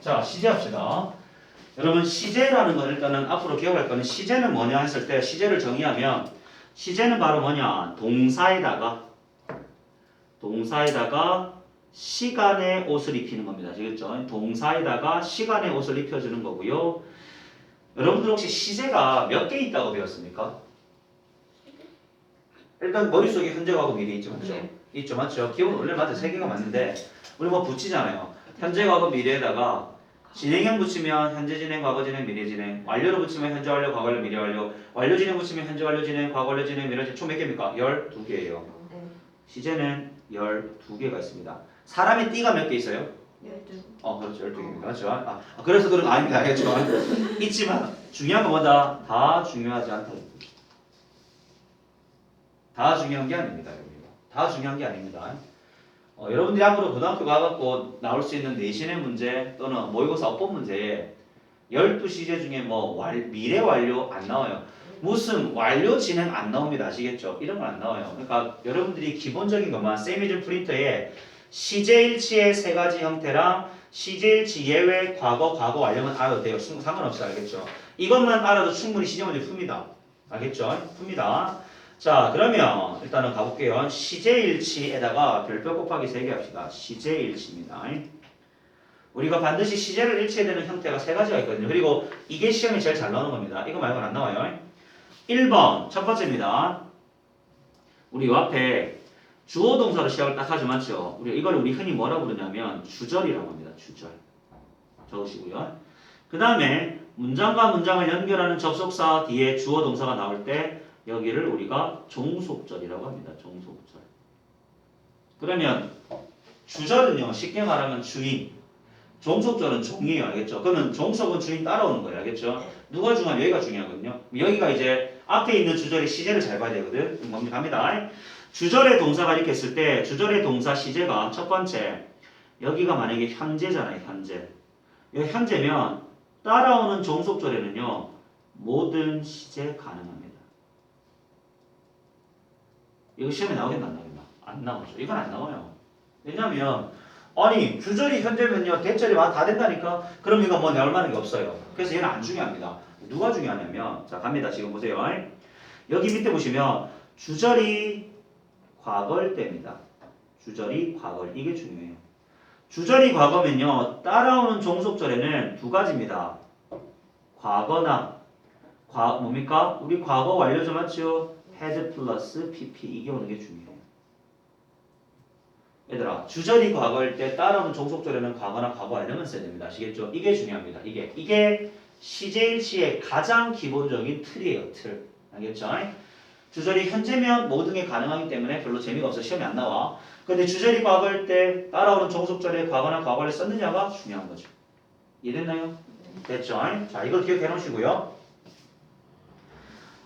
자, 시제 합시다. 여러분, 시제라는 건 일단은 앞으로 기억할 거는 시제는 뭐냐 했을 때 시제를 정의하면 시제는 바로 뭐냐? 동사에다가 동사에다가 시간의 옷을 입히는 겁니다. 아시겠죠? 동사에다가 시간의 옷을 입혀주는 거고요. 여러분들 혹시 시제가 몇 개 있다고 배웠습니까? 일단 머릿속에 현재 과거 미래 있죠, 맞죠? 네. 있죠, 맞죠? 기본 원래 맞죠? 세 개가 맞는데 우리 뭐 붙이잖아요. 현재 과거 미래에다가 진행형 붙이면 현재 진행, 과거 진행, 미래 진행. 완료로 붙이면 현재 완료, 과거 완료, 미래 완료. 완료 진행 붙이면 현재 완료 진행, 과거 완료 진행, 미래 진행. 총 몇 개입니까? 12개예요. 네. 시제는 12개가 있습니다. 사람의 띠가 몇 개 있어요? 열두. 어, 그렇죠. 12개입니다. 맞죠? 아, 아, 그래서 그런 거 아닙니다. 알겠죠? 있지만 중요한 건 뭐다? 다 중요하지 않다. 다 중요한 게 아닙니다. 여러분들. 다 중요한 게 아닙니다. 어, 여러분들이 앞으로 고등학교 가갖고 나올 수 있는 내신의 문제 또는 모의고사 어법 문제에 12시제 중에 뭐 완- 미래 완료 안 나와요. 무슨 완료 진행 안 나옵니다. 아시겠죠? 이런 건 안 나와요. 그러니까 여러분들이 기본적인 것만 세미줄 프린터에 시제일치의 세 가지 형태랑 시제일치 예외 과거 과거 완료만 알아도 돼요. 충- 상관없어요. 알겠죠? 이것만 알아도 충분히 시제 문제 풉니다. 알겠죠? 풉니다. 자 그러면 일단은 가볼게요. 시제일치에다가 별표 곱하기 3개 합시다. 시제일치입니다. 우리가 반드시 시제를 일치해야 되는 형태가 세 가지가 있거든요. 그리고 이게 시험에 제일 잘 나오는 겁니다. 이거 말고는 안 나와요. 1번 첫 번째입니다. 우리 요 앞에 주어 동사로 시작을 딱 하지 맞죠? 이걸 우리 흔히 뭐라 부르냐면 주절이라고 합니다. 주절. 적으시고요. 그 다음에 문장과 문장을 연결하는 접속사 뒤에 주어 동사가 나올 때 여기를 우리가 종속절이라고 합니다. 종속절. 그러면 주절은요 쉽게 말하면 주인, 종속절은 종이에요, 알겠죠? 그러면 종속은 주인 따라오는 거예요, 알겠죠? 누가 중요한 여기가 중요하거든요. 여기가 이제 앞에 있는 주절의 시제를 잘 봐야 되거든. 음, 먼저 갑니다. 주절의 동사가 이렇게 했을 때 주절의 동사 시제가 첫 번째 여기가 만약에 현재잖아요, 현재. 여기 현재면 따라오는 종속절에는요 모든 시제 가능합니다. 이거 시험에 나오겠나 안 나오겠나? 안 나오죠. 이건 안 나와요. 왜냐면 아니 주절이 현재면요 대절이 와다 된다니까 그럼 이거 뭐 나올 만한 게 없어요. 그래서 얘는 안 중요합니다. 누가 중요하냐면 자 갑니다. 지금 보세요. 여기 밑에 보시면 주절이 과거일 때입니다. 주절이 과거일 이게 중요해요. 주절이 과거면요 따라오는 종속절에는 두 가지입니다. 과거나 과 뭡니까? 우리 과거 완료죠 맞죠? Had 플러스 pp 이게 오는 게 중요해요. 얘들아 주절이 과거일 때 따라오는 종속절에는 과거나 과거 완료만 써야 됩니다. 아시겠죠? 이게 중요합니다. 이게 이게 시제일치의 가장 기본적인 틀이에요. 틀. 알겠죠? 주절이 현재면 모든 게 가능하기 때문에 별로 재미가 없어 시험에 안 나와. 근데 주절이 과거일 때 따라오는 종속절에 과거나 과거를 썼느냐가 중요한 거죠. 이해됐나요? 됐죠? 자, 이걸 기억해 놓으시고요.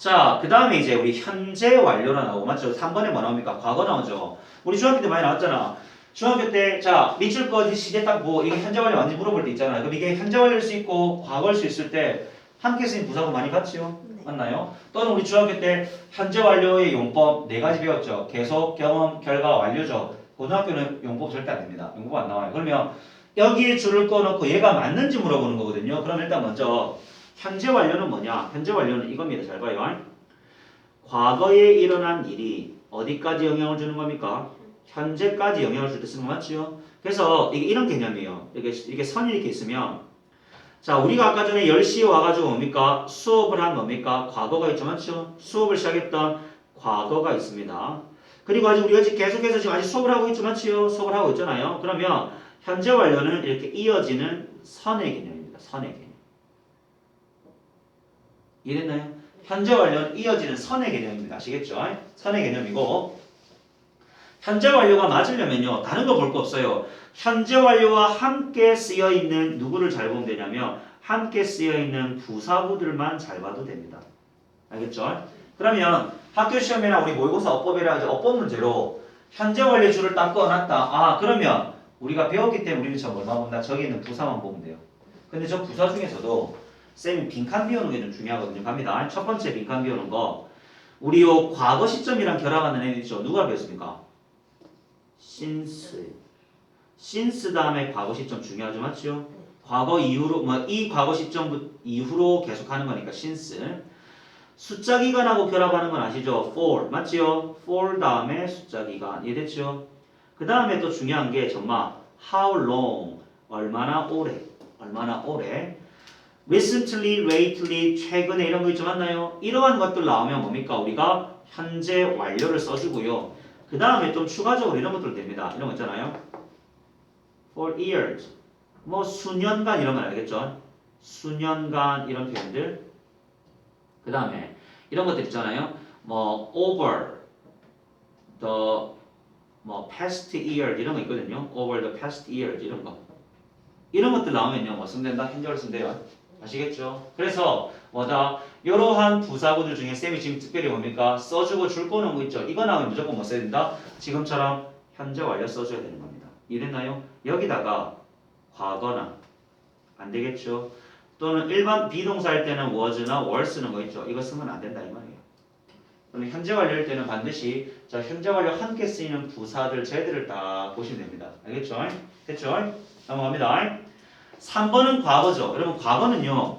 자, 그 다음에 이제 우리 현재 완료라 나오고, 맞죠? 3번에 뭐 나옵니까? 과거 나오죠? 우리 중학교 때 많이 나왔잖아. 중학교 때, 자, 밑줄 거 시제 딱 뭐, 이게 현재 완료 완전 물어볼 때 있잖아요. 그럼 이게 현재 완료일 수 있고, 과거일 수 있을 때, 함께 쓰인 부사고 많이 봤죠? 네. 맞나요? 또는 우리 중학교 때 현재 완료의 용법 네 가지 배웠죠. 계속, 경험, 결과, 완료죠. 고등학교는 용법 절대 안 됩니다. 용법 안 나와요. 그러면 여기에 줄을 꺼놓고 얘가 맞는지 물어보는 거거든요. 그럼 일단 먼저 현재 완료는 뭐냐? 현재 완료는 이겁니다. 잘 봐요. 과거에 일어난 일이 어디까지 영향을 주는 겁니까? 현재까지 영향을 줄 때 쓰는 거 맞죠? 그래서 이게 이런 개념이에요. 이게 이게 선이 이렇게 있으면 자, 우리가 아까 전에 10시에 와가지고 뭡니까? 수업을 한 뭡니까? 과거가 있죠, 맞죠? 수업을 시작했던 과거가 있습니다. 그리고 아직 우리가 지금 계속해서 지금 아직 수업을 하고 있죠, 맞죠? 수업을 하고 있잖아요. 그러면 현재 완료는 이렇게 이어지는 선의 개념입니다. 선의 개념. 이해됐나요? 현재 완료는 이어지는 선의 개념입니다. 아시겠죠? 선의 개념이고 현재 완료가 맞으려면요. 다른 거 볼 거 없어요. 현재 완료와 함께 쓰여 있는 누구를 잘 보면 되냐면 함께 쓰여 있는 부사구들만 잘 봐도 됩니다. 알겠죠? 그러면 학교 시험이나 우리 모의고사 어법이라 이제 어법 문제로 현재 완료 줄을 딱 꺼놨다. 아 그러면 우리가 배웠기 때문에 우리는 저 뭐만 본다. 저기 있는 부사만 보면 돼요. 근데 저 부사 중에서도 쌤이 빈칸 비우는 게좀 중요하거든요. 갑니다. 첫 번째 빈칸 비우는 거 우리 요 과거 시점이랑 결합하는 애 있죠. 누가 배웠습니까? since. since 다음에 과거 시점 중요하죠, 맞죠? 과거 이후로 뭐 이 과거 시점 이후로 계속하는 거니까 since 숫자 기간하고 결합하는 건 아시죠? for 맞지요? for 다음에 숫자 기간 이해됐죠? 그 다음에 또 중요한 게 정말 how long 얼마나 오래 얼마나 오래 recently, lately 최근에 이런 거 있죠 맞나요? 이러한 것들 나오면 뭡니까? 우리가 현재 완료를 써주고요. 그 다음에 좀 추가적으로 이런 것들 됩니다. 이런 거 있잖아요. for years 뭐 수년간 이런 거 알겠죠? 수년간 이런 표현들 그 다음에 이런 것들 있잖아요. 뭐 over the 뭐 past year 이런 거 있거든요. over the past years 이런 거 이런 것들 나오면요 뭐 쓰면 된다 현재를 쓴대요. 아시겠죠? 그래서 뭐다 이러한 부사구들 중에 쌤이 지금 특별히 뭡니까 써주고 줄 거는 거 있죠. 이거 나오면 무조건 뭐 써야 된다. 지금처럼 현재 완료 써줘야 되는 겁니다. 이해됐나요? 여기다가 과거나 안 되겠죠. 또는 일반 비동사 할 때는 was나 were 쓰는 거 있죠. 이거 쓰면 안 된다 이 말이에요. 그럼 현재 완료할 때는 반드시 자 현재 완료 함께 쓰이는 부사들 쟤들을 다 보시면 됩니다. 알겠죠? 됐죠? 넘어갑니다. 3번은 과거죠. 여러분 과거는요.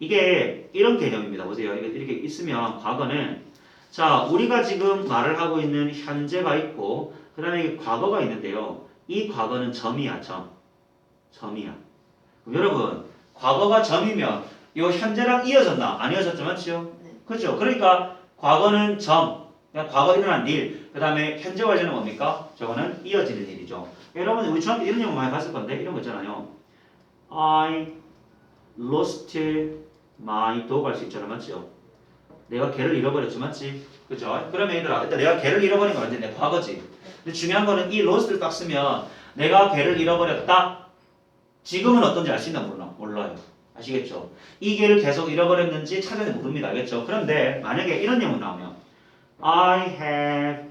이게 이런 개념입니다. 보세요. 이렇게 있으면 과거는 자 우리가 지금 말을 하고 있는 현재가 있고 그 다음에 과거가 있는데요. 이 과거는 점이야 점. 점이야. 여러분 과거가 점이면 이 현재랑 이어졌나? 안 이어졌죠, 맞죠? 네. 그렇죠. 그러니까 과거는 점, 과거 일어난 일, 그 다음에 현재 완료는 뭡니까? 저거는 이어지는 일이죠. 여러분 우리 중학교 이런 영어 많이 봤을 건데 이런 거 있잖아요. I lost my dog 할 수 있잖아, 맞죠? 내가 개를 잃어버렸지, 맞지? 그죠? 그러면 얘들아, 일단 내가 개를 잃어버린 건 언제 내 과거지. 근데 중요한 거는 이 lost를 딱 쓰면 내가 개를 잃어버렸다. 지금은 어떤지 알 수 있나 몰라? 몰라요. 아시겠죠? 이 개를 계속 잃어버렸는지 찾아내 모릅니다. 알겠죠? 그런데 만약에 이런 내용 나오면 I have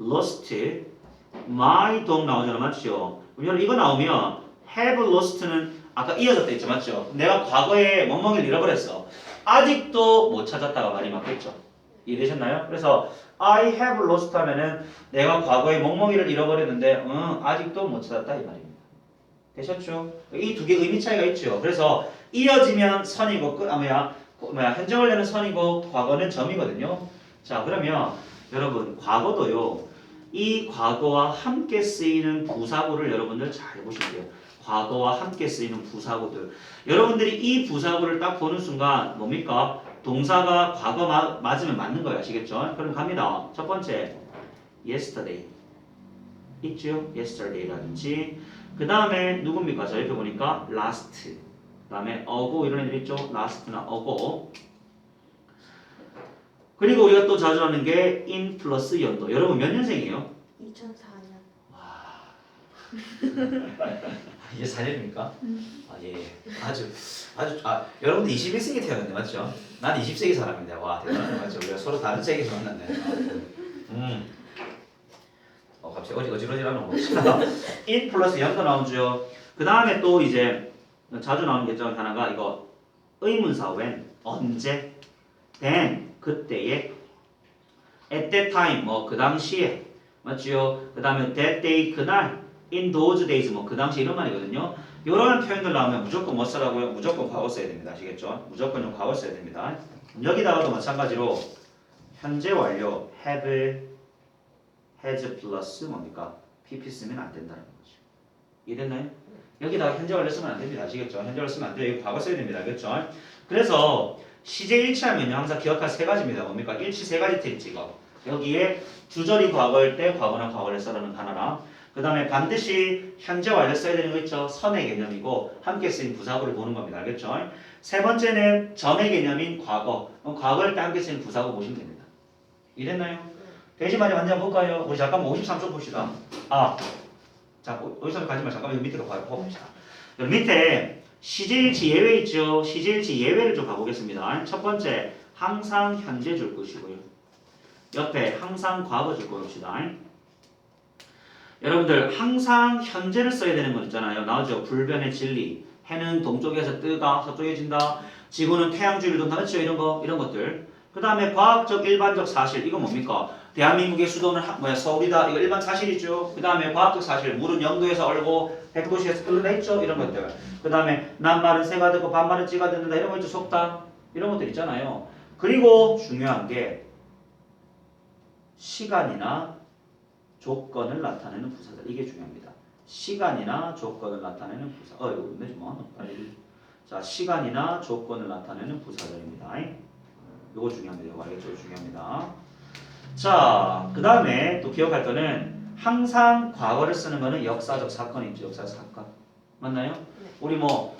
lost my dog 나오잖아, 맞죠? 그럼 이거 나오면 have lost는 아까 이어졌다 했죠, 맞죠? 내가 과거에 멍멍이를 잃어버렸어. 아직도 못 찾았다가 말이 맞겠죠? 이해되셨나요? 그래서 I have lost 하면은 내가 과거에 멍멍이를 잃어버렸는데 응, 아직도 못 찾았다 이 말입니다. 되셨죠? 이 두 개 의미 차이가 있죠. 그래서 이어지면 선이고 끝, 아 뭐야, 그 뭐야 현재 완료는 선이고 과거는 점이거든요. 자 그러면 여러분 과거도요. 이 과거와 함께 쓰이는 부사구를 여러분들 잘 돼요. 과거와 함께 쓰이는 부사구들. 여러분들이 이 부사구를 딱 보는 순간 뭡니까? 동사가 과거 마, 맞으면 맞는 거예요. 아시겠죠? 그럼 갑니다. 첫 번째 yesterday 있죠? yesterday라든지 그 다음에 누굽니까? 저 옆에 보니까 last 그 다음에 ago 이런 애들 있죠? last나 ago 그리고 우리가 또 자주 하는 게 in 플러스 연도 여러분 몇 년생이에요? 2004년. 이제 4년입니까? 아, 예. 아주, 아주, 아, 여러분들 21세기 태어났네, 맞죠? 난 20세기 사람인데, 와, 대단하네, 맞죠? 우리가 서로 다른 세계에서 만났네. 음. 어, 갑자기 어지, 어지러지라는 거 봅시다. in 플러스 연도 나오죠. 그 다음에 또 이제 자주 나오는 게중 하나가 이거 의문사 when, 언제, then, 그때에, at that time, 뭐 그 당시에, 맞죠? 그 다음에 that day, 그날, in those days, 뭐 그 당시 이런 말이거든요. 이런 표현들 나오면 무조건 뭐 쓰라고요? 무조건 과거 써야 됩니다. 아시겠죠? 무조건 좀 과거 써야 됩니다. 여기다가도 마찬가지로 현재 완료 have, has 플러스 뭡니까? pp 쓰면 안 된다는 거죠. 이해됐나요? 여기다가 현재 완료 쓰면 안 됩니다. 아시겠죠? 현재 완료 쓰면 안 돼요. 이거 과거 써야 됩니다. 알겠죠? 그래서 시제 일치하면요 항상 기억할 세 가지입니다. 뭡니까? 일치 세 가지 테일 찍어. 여기에 주절이 과거일 때 과거나 과거를 써라는 하나랑 그 다음에 반드시 현재 완료 써야 되는 거 있죠. 선의 개념이고 함께 쓰인 부사구를 보는 겁니다. 알겠죠? 세 번째는 점의 개념인 과거. 과거일 때 함께 쓰인 부사구 보시면 됩니다. 이랬나요? 대시마저 한번 볼까요? 우리 잠깐만 53쪽 봅시다. 아, 자 여기서 가지 말고 잠깐만 밑으로 가 봅시다. 밑에 시제일치 예외 있죠? 시제일치 예외를 좀 가보겠습니다. 첫 번째 항상 현재 줄 것이고요. 옆에 항상 과거 줄 것입니다. 여러분들 항상 현재를 써야 되는 건 있잖아요. 나오죠. 불변의 진리. 해는 동쪽에서 뜨다 서쪽에 진다. 지구는 태양주를 돈다. 그렇죠? 이런 거 이런 것들. 그 다음에 과학적 일반적 사실 이건 뭡니까? 대한민국의 수도는 하- 뭐야 서울이다. 이거 일반 사실이죠. 그 다음에 과학적 사실. 물은 영도에서 얼고 백도시에서 끓는다 했죠. 이런 것들. 그 다음에 낱말은 새가 듣고 반말은 찌가 듣는다. 이런 거 있죠. 속담. 이런 것들 있잖아요. 그리고 중요한 게 시간이나 조건을 나타내는 부사들. 이게 중요합니다. 시간이나 조건을 나타내는 부사. 어, 이거 내지 뭐. 빨리. 자, 시간이나 조건을 나타내는 부사들입니다. 이거 중요합니다. 이거 알겠죠? 이거 중요합니다. 자, 그 다음에 또 기억할 거는 항상 과거를 쓰는 거는 역사적 사건이 있죠. 역사적 사건. 맞나요? 우리 뭐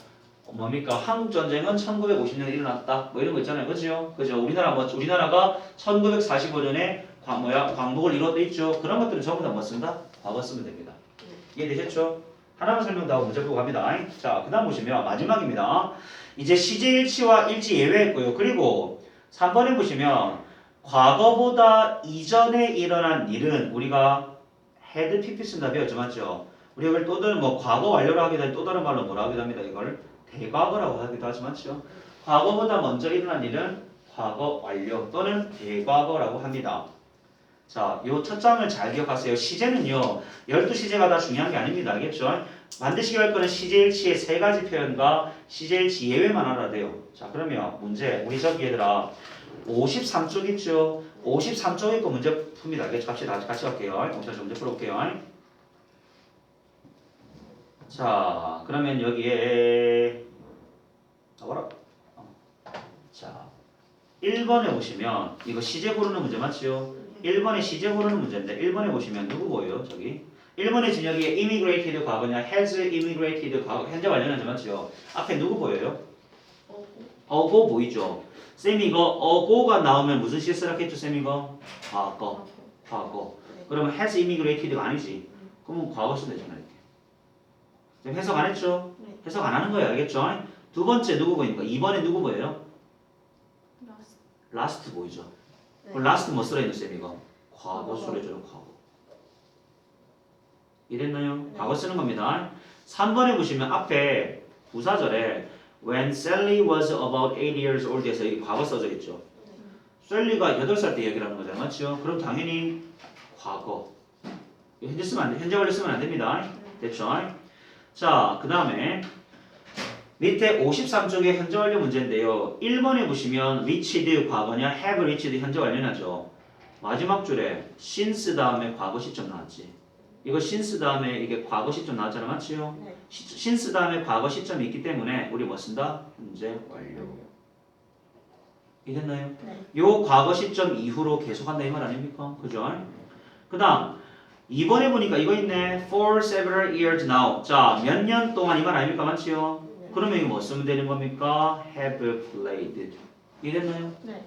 뭡니까? 한국 전쟁은 1950년에 일어났다. 뭐 이런 거 있잖아요. 그죠? 그죠? 우리나라 뭐 우리나라가 1945년에 광 뭐야? 광복을 이뤘다 있죠. 그런 것들은 전부 다 뭐 쓴다? 과거 쓰면 됩니다. 이해되셨죠? 하나만 설명 다 하고 문제 보고 갑니다. 자, 그 다음 보시면 마지막입니다. 이제 시제일치와 일치 예외했고요. 그리고 3번에 보시면 과거보다 이전에 일어난 일은 우리가 헤드 쓴다 배웠죠. 맞죠? 우리가 또 다른 뭐 과거 완료로 하기도 하고 또 다른 말로 뭐라 하기도 합니다. 이걸 대과거라고 하기도 하지 맞죠? 과거보다 먼저 일어난 일은 과거 완료 또는 대과거라고 합니다. 자, 요 첫 장을 잘 기억하세요. 시제는요, 12시제가 다 중요한 게 아닙니다. 알겠죠? 반드시 기억할 거는 시제일치의 세 가지 표현과 시제일치 예외만 알아야 돼요. 자, 그러면 문제, 우리 저기 얘들아, 53쪽 있죠? 53쪽에 거 문제 풉니다. 알겠죠? 같이, 같이 갈게요. 자, 문제 풀어볼게요. 자, 그러면 여기에. 어. 자, 1번에 오시면, 이거 시제 고르는 문제 맞죠? 1번에 시제 고르는 문제인데 1번에 보시면 누구 보여요? 저기 1번에 지금 여기에 immigrated 과거냐 has immigrated 과거 현재 완료는 맞죠? 앞에 누구 보여요? 어고 보이죠? 쌤 이거 어고가 나오면 무슨 시스라 했죠 쌤 이거? 과거 과거 그러면 has immigrated가 아니지 그러면 과거 쓰면 되잖아 이렇게 지금 해석 안 했죠? 네. 해석 안 하는 거예요 알겠죠? 두 번째 누구 보입니까? 2번에 누구 보여요? Last 보이죠? 네. 그럼 라스트 뭐 쓰라 했는 쌤 이거? 과거 쓰래줘요 과거 이랬나요? 네. 과거 쓰는 겁니다 3번에 보시면 앞에 부사절에 When Sally was about 8 years old 에서 과거 써져 있죠 셀리가 8살 때 얘기를 하는 거잖아요 맞죠? 그럼 당연히 과거 현재 쓰면 안 돼. 현재 완료 쓰면 안 됩니다 됐죠? 자, 그 다음에 밑에 53쪽에 현재 완료 문제인데요. 1번에 보시면 reached 과거냐 have reached 현재 완료냐죠. 마지막 줄에 since 다음에 과거 시점 나왔지. 이거 since 다음에 이게 과거 시점 나왔잖아. 맞지요? 네. 시, since 다음에 과거 시점이 있기 때문에 우리 뭐 쓴다? 현재 완료. 이해됐나요? 네. 요 과거 시점 이후로 계속한다 이 말 아닙니까? 그죠? 그 다음 2번에 보니까 이거 있네. For several years now. 자, 몇 년 동안 이 말 아닙니까? 맞지요? 네. 그러면 이거 뭐 쓰면 되는 겁니까? Have played. 이해됐나요? 네.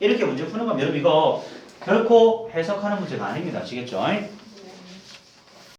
이렇게 문제 푸는 거면 여러분 이거 결코 해석하는 문제가 아닙니다. 아시겠죠?